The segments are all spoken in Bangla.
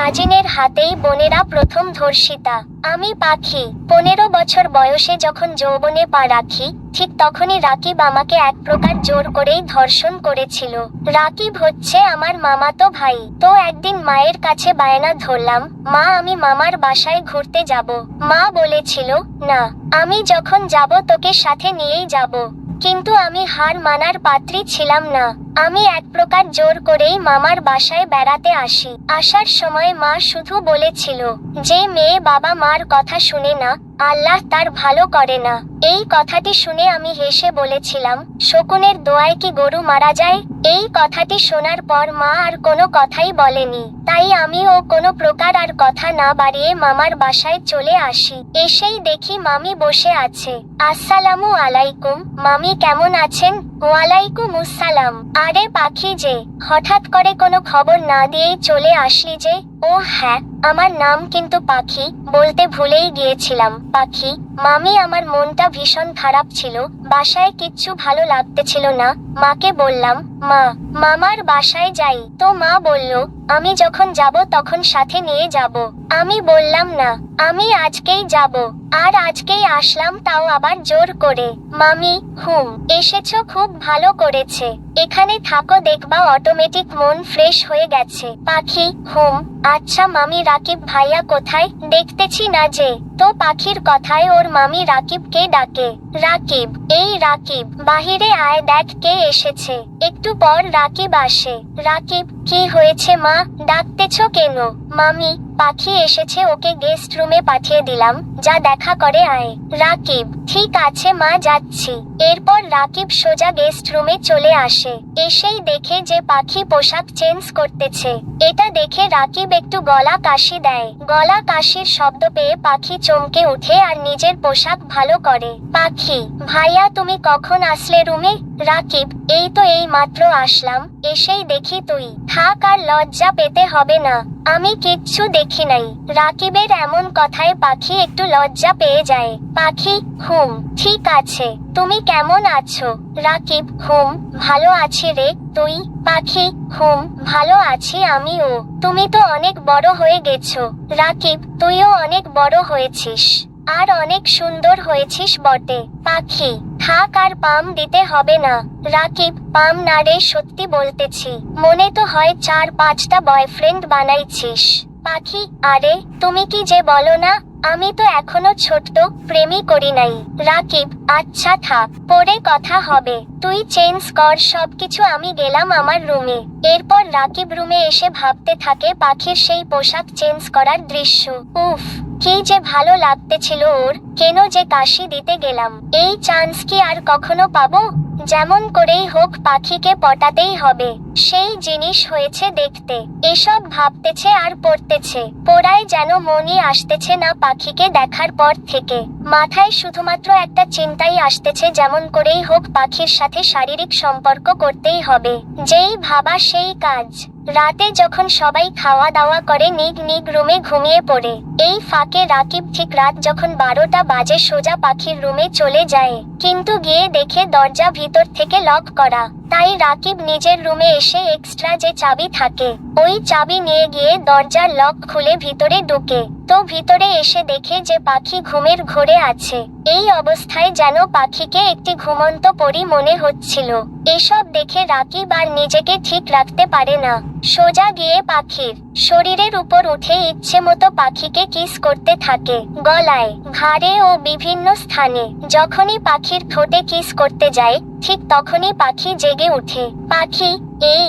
কাজিনের হাতেই বোনেরা প্রথম ধর্ষিতা। আমি পাখি। পনেরো বছর বয়সে যখন যৌবনে পা রাখি, ঠিক তখনই রাকিব আমাকে এক প্রকার জোর করেই ধর্ষণ করেছিল। রাকিব হচ্ছে আমার মামাতো ভাই। তো একদিন মায়ের কাছে বায়না ধরলাম, মা, আমি মামার বাসায় ঘুরতে যাব। মা বলেছিল, না, আমি যখন যাব তোকে সাথে নিয়েই যাব। কিন্তু আমি হার মানার পাত্রী ছিলাম না। আমি এক প্রকার জোর করেই মামার বাসায় বেড়াতে আসি। আসার সময় মা শুধু বলেছিল, যে মেয়ে বাবা মার কথা শুনে না, আল্লাহ তার ভালো করে না। এই কথাটি শুনে আমি হেসে বলেছিলাম, শকুনের দোয়ায় কি গরু মারা যায়? এই কথাটি শোনার পর মা আর কোনো কথাই বলেনি। তাই আমিও কোনো প্রকার আর কথা না বাড়িয়ে মামার বাসায় চলে আসি। এসেই দেখি মামি বসে আছে। আসসালামু আলাইকুম, মামি কেমন আছেন? ওয়ালাইকুম আসসালাম। আরে পাখি যে, হঠাৎ করে কোনো খবর না দিয়েই চলে আসলি যে? ও হ্যাঁ আমার নাম কিন্তু পাখি, বলতে ভুলেই গিয়েছিলাম, পাখি। মামি, আমার মনটা ভীষণ খারাপ ছিল। বাসায় কিচ্ছু ভালো লাগতেছিল না। মাকে বললাম, মা, মামার বাসায় যাই। তো মা বলল, আমি যখন যাব তখন সাথে নিয়ে যাব। আমি বললাম, না, আমি আজকেই যাব। আর আজকেই আসলাম তাও আবার জোর করে। মামি, হুম, এসেছ খুব ভালো করেছে। এখানে থাকো, দেখবা অটোমেটিক মন ফ্রেশ হয়ে গেছে। পাখি, হুম আচ্ছা মামি, রাকিব ভাইয়া কোথায়? দেখতেছি না যে। তো পাখির কথায় ওর মামি রাকিবকে ডাকে। রাকিব, এই রাকিব, বাহিরে আয় দেখ কে এসেছে। একটু পর রাকিব আসে। রাকিব, কি হয়েছে মা? ডাকতেছো কেন? মামি পাখি এসেছে, ওকে গেস্ট রুমে পাঠিয়ে দিলাম। যা দেখা করে আয়। রাকিব, ঠিক আছে মা, যাচ্ছি। এরপর রাকিব সোজা গেস্ট রুমে চলে আসে। এসেই দেখে যে পাখি পোশাক চেঞ্জ করতেছে। এটা দেখে রাকিব একটু গলা কাশি দেয়। গলা কাশির শব্দ পেয়ে পাখি চমকে উঠে আর নিজের পোশাক ভালো করে। পাখি, ভাইয়া তুমি কখন আসলে রুমে রাকিব, এই তো এই মাত্র আসলাম। এসেই দেখি তুই। থাক আর লজ্জা পেতে হবে না। আমি কিচ্ছু দেখি নাই। রাকিবের এমন কথায় পাখি একটু লজ্জা পেয়ে যায়। পাখি, হুম, ঠিক আছে। তুমি কেমন আছো? রাকিব, হুম, ভালো আছি রে। তুই? পাখি, হুম, ভালো আছি আমিও। তুমি তো অনেক বড় হয়ে গেছো। রাকিব, তুইও অনেক বড় হয়েছিস। আর অনেক সুন্দর হয়েছিস বটে। পাখি থাক আর পাম দিতে হবে না। রাকিব, পাম না রে সত্যি বলতেছি, মনে তো হয় চার পাঁচটা বয়ফ্রেন্ড বানাইছিস। পাখি, আরে, তুমি কি যে বলো না, আমি তো এখনও ছোট্ট, প্রেমই করি নাই। রাকিব আচ্ছা থাক, পরে কথা হবে। তুই চেঞ্জ কর, সবকিছু আমি গেলাম আমার রুমে এরপর রাকিব রুমে এসে ভাবতে থাকে পাখির সেই পোশাক চেঞ্জ করার দৃশ্য। উফ! কি যে ভালো লাগতেছিল ওর, কেন যে কাশি দিতে গেলাম। এই চান্স কি আর কখনো পাবো? যেমন করেই হোক পাখিকে পটাতেই হবে। সেই জিনিস হয়েছে দেখতে। এসব ভাবতেছে আর পড়তেছে। পড়ায় যেন মনই আসতেছে না পাখিকে দেখার পর থেকে। মাথায় শুধুমাত্র একটা চিন্তাই আসতেছে যেমন করেই হোক পাখির সাথে শারীরিক সম্পর্ক করতেই হবে। যেই ভাবা সেই কাজ। রাতে যখন সবাই খাওয়া দাওয়া করে, নিগ নিগ রুমে ঘুমিয়ে পড়ে। এই ফাঁকে রাকিব ঠিক রাত যখন বারোটা বাজে, সোজা পাখির রুমে চলে যায়। কিন্তু গিয়ে দেখে দরজা ভিতর থেকে লক করা। তাই রাকিব নিজের রুমে এসে এক্সট্রা যে চাবি থাকে, ওই চাবি নিয়ে গিয়ে দরজার লক খুলে ভিতরে ঢুকে। তো ভিতরে এসে দেখে যে পাখি ঘুমের ঘোরে আছে। এই অবস্থায় যেন পাখিকে একটি ঘুমন্ত পরি মনে হচ্ছিল। এসব দেখে রাকিব আর নিজেকে ঠিক রাখতে পারে না। সোজা গিয়ে পাখির শরীরের উপর উঠে ইচ্ছে মতো পাখিকে কিস করতে থাকে। গলায়, ঘাড়ে ও বিভিন্ন স্থানে। যখনই পাখির ঠোঁটে কিস করতে যায়, ঠিক তখনই পাখি জেগে উঠে। পাখি এই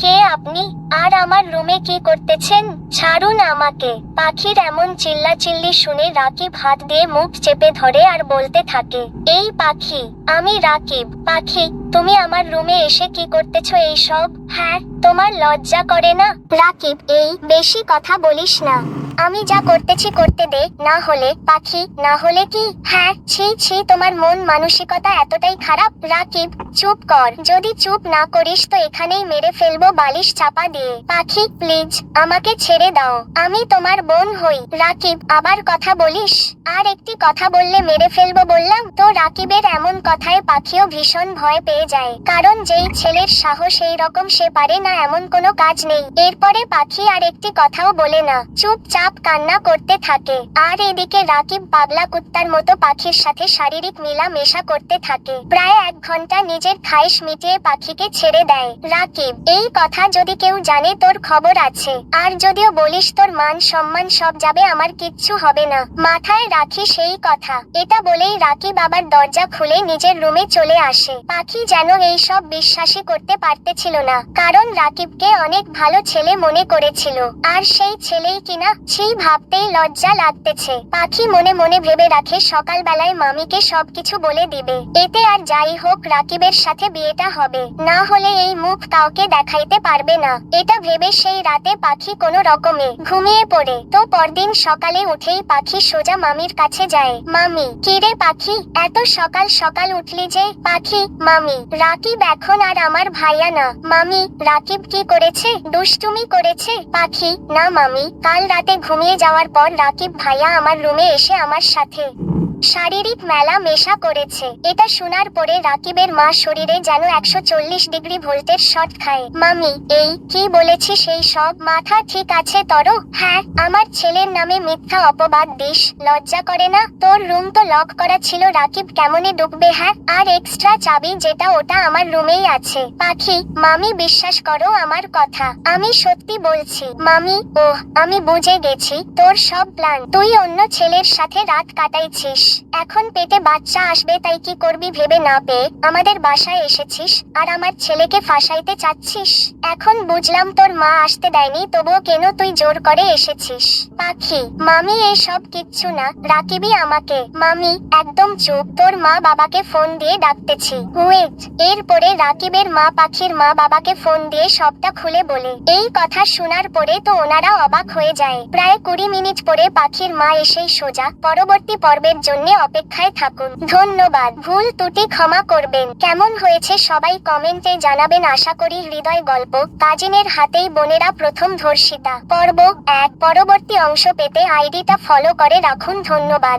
কে আপনি? আর আমার রুমে কি করতেছেন? ছাড়ুন আমাকে। পাখির এমন চিল্লাচিল্লি শুনে রাকিব হাত দিয়ে মুখ চেপে ধরে আর বলতে থাকে, এই পাখি, আমি রাকিব। পাখি, তুমি আমার রুমে এসে কি করতেছো এই সব হ্যাঁ তোমার লজ্জা করে না? রাকিব, এই, বেশি কথা বলিস না। আমি যা করতেছি করতে দে, না হলে পাখি, না হলে কি? হ্যাঁ ছি ছি, তোমার মন মানসিকতা এতটাই খারাপ। রাকিব, চুপ কর। যদি চুপ না করিস তো এখানেই মেরে ফেলব বালিশ চাপা দিয়ে। পাখি, প্লিজ, আমাকে ছেড়ে দাও। আমি তোমার বোন হই। রাকিব, আবার কথা বলিস? আর একটি কথা বললে মেরে ফেলব বললাম? তো রাকিবের এমন কথায় পাখিও ভীষণ ভয় পেয়ে যায়। কারণ যেই ছেলের সাহস এই রকম সে পারে না, এমন কোনো কাজ নেই। এরপরে পাখি আর একটি কথাও বলে না। চুপচাপ কান্না করতে থাকে। আর এদিকে রাকিব পাগলা কুত্তার মতো পাখির সাথে শারীরিক মিলা মেশা করতে থাকে। প্রায় এক ঘণ্টা নিজের খাইশ মিটিয়ে পাখিকে ছেড়ে দেয়। রাকিব, এই কথা যদি কেউ জানে তোর খবর আছে। আর যদিও বলিস তোর মান সম্মান সব যাবে, আমার কিচ্ছু হবে না। মাথায় রাখি সেই কথা। এটা বলেই রাকিব আবার দরজা খুলে নিজের রুমে চলে আসে। পাখি যেন এই সব বিশ্বাসই করতে পারতেছিল না। কারণ রাকিবকে অনেক ভালো ছেলে মনে করেছিল। আর সেই ছেলেই কিনা ছি ভাবতেই লজ্জা লাগতেছে। পাখি মনে মনে ভেবে রাখে সকালবেলায় মামিকে সবকিছু বলে দিবে। এতে আর যাই হোক, রাকিবের সাথে বিয়েটা হবে। না হলে এই মুখ কাউকে দেখাইতে পারবে না। এটা ভেবে সেই রাতে পাখি কোনো রকমে ঘুমিয়ে পড়ে। তো পরদিন সকালে উঠেই পাখি সোজা মামির কাছে যায়। মামি, কিরে পাখি, এত সকাল সকাল উঠলি যে? পাখি, মামি, রাকিব এখন আর আমার ভাইয়া না। মামি, রাকিব কি করেছে? দুষ্টুমি করেছে? পাখি, না মামি, কাল রাতে ঘুমিয়ে যাওয়ার পর রাকিব ভাইয়া আমার রুমে এসে আমার সাথে শারীরিক মেলা মেশা করেছে। এটা শোনার পরে রাকিবের মা শরীরে যেন একশো চল্লিশ ডিগ্রি ভোল্টের শট খায়। মামি, এই কি বলেছি সেই সব? মাথা ঠিক আছে তর? হ্যাঁ আমার ছেলের নামে মিথ্যা অপবাদ দিস। লজ্জা করে না? তোর রুম তো লক করা ছিল। রাকিব কেমনে ঢুকবে হ্যাঁ? আর এক্সট্রা চাবি যেটা ওটা আমার রুমেই আছে। পাখি, মামি বিশ্বাস করো আমার কথা। আমি সত্যি বলছি, মামি, ওহ, আমি বুঝে গেছি। তোর সব প্ল্যান তুই অন্য ছেলের সাথে রাত কাটাইছিস। এখন পেটে বাচ্চা আসবে, তাই কি করবি ভেবে না পেয়ে আমাদের বাসায় এসেছিস, আর আমার ছেলেকে ফাঁসাইতে চাচ্ছিস? এখন বুঝলাম তোর মা আসতে দেয়নি, তবুও কেন তুই জোর করে এসেছিস? পাখি, মামি এসব কিচ্ছু না, রাকিবই আমাকে। মামি, একদম চুপ, তোর মা বাবাকে ফোন দিয়ে ডাকতেছি। ওয়েট এরপরে রাকিবের মা পাখির মা বাবাকে ফোন দিয়ে সবটা খুলে বলে। এই কথা শোনার পরে তো ওনারা অবাক হয়ে যায়। প্রায় কুড়ি মিনিট পরে পাখির মা এসেই সোজা, পরবর্তী পর্বের জন্য অপেক্ষায় থাকুন। ধন্যবাদ। ভুল ত্রুটি ক্ষমা করবেন। কেমন হয়েছে সবাই কমেন্টে জানাবেন। আশা করি হৃদয় গল্প। কাজিনের হাতেই বোনেরা প্রথম ধর্ষিতা। পর্ব এক। পরবর্তী অংশ পেতে আইডিটা ফলো করে রাখুন। ধন্যবাদ।